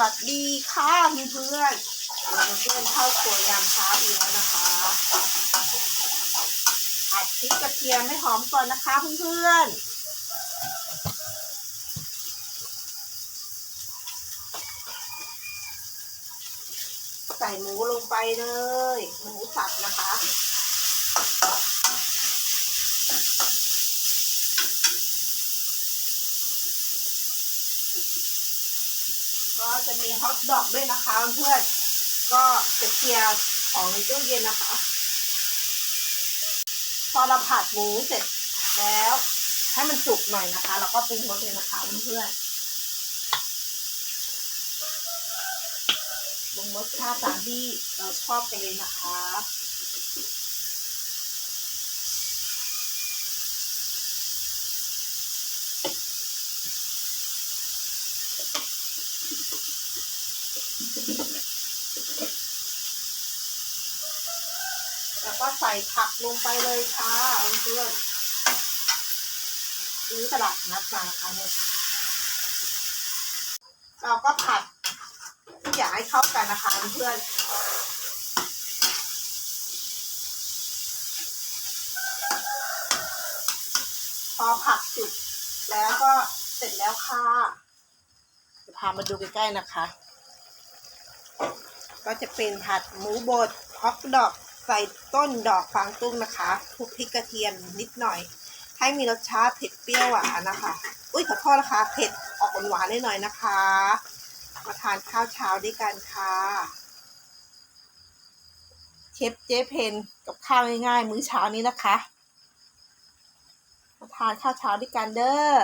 วัสดีค่ะเพื่อนๆเราเพื่อนเข้าครัวยามเช้าอีกแล้วนะคะผัดพริกกระเทียมให้หอมก่อนนะคะเพื่อนๆใส่หมูลงไปเลย หมูสับนะคะ ก็จะมีฮอทดอกด้วยนะคะเพื่อนก็จะเคลียร์ของในตู้เย็นนะคะ พอเราผัดหมูเสร็จแล้ว ให้มันสุกหน่อยนะคะ แล้วก็ปรุงรสเลยนะคะเพื่อนๆปรุงรสชาติตามที่เราชอบกันเลยนะคะ แล้วก็ใส่ผักลงไปเลยค่ะเพื่อนๆซื้อตลาดนัดมาค่ะเนี่ยเราก็ผัดทุกอย่างให้เข้ากันนะคะเพื่อนพอผักสุกแล้วก็เสร็จแล้วค่ะจะพามาดูใกล้ๆนะคะ ก็จะเป็นผัดหมูบดฮอกดอก ใส่ต้นดอกฟางตุ้งนะคะคลุกพริกกระเทียมนิดหน่อย ให้มีรสชาติเผ็ดเปรี้ยวหวานนะคะ อุ้ยขอโทษนะคะ เผ็ดออกหวานๆหน่อยนะคะ มาทานข้าวเช้าด้วยกันค่ะ เชฟเจ๊เพนกับข้าวง่ายๆมื้อเช้านี้นะคะ มาทานข้าวเช้าด้วยกันเด้อ